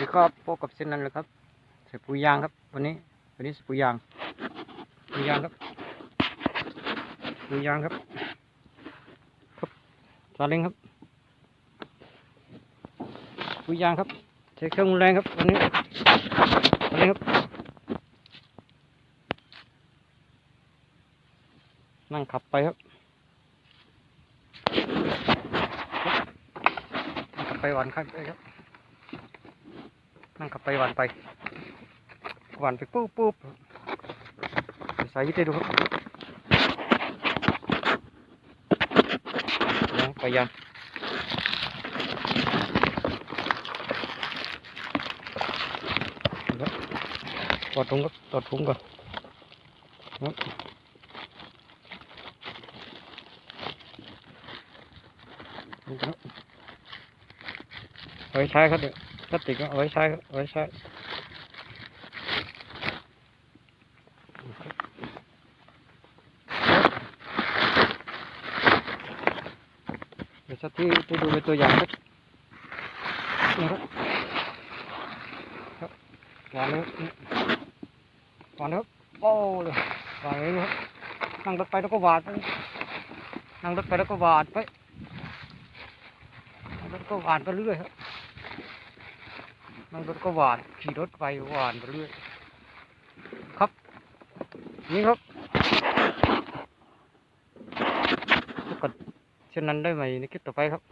ดีครับพบกับเส้นนั้นเลยครับใส่ปุ๋ยางครับ วันนี้ วันนี้ใส่ปุ๋ยางปุ๋ยางครับปุ๋ยางครับ ครับซาเล้งครับปุ๋ยางครับใช้เครื่องแรงครับวันนี้ซาเล้งครับ นั่งขับไปครับขับไปหวานข้างไปครับ นั่งขับไปหวานไปหวานไปปุ๊บปุ๊บสายยึดได้ดูครับยังไปยังตอดถุงครับตอดถุงก่อนไว้ใช้ครับเดี๋ยว พลาสติกเอาไว้ใช้เอาไว้ใช้เดี๋ยวสักที่ที่ดูเป็นตัวอย่างครับนี่ครับครับวางเลยครับนี่วางเลยครับโอ้เลยวางเลยครับนั่งรถไปแล้วก็วาดไปนั่งรถไปแล้วก็วาดไปนั่งรถก็วาดไปเรื่อยครับันรถก็หวานขี่รถไปหวานไปเรื่อยครับ นี่ครับกดเช่นนั้นได้ไหมในคลิปต่อไปครับ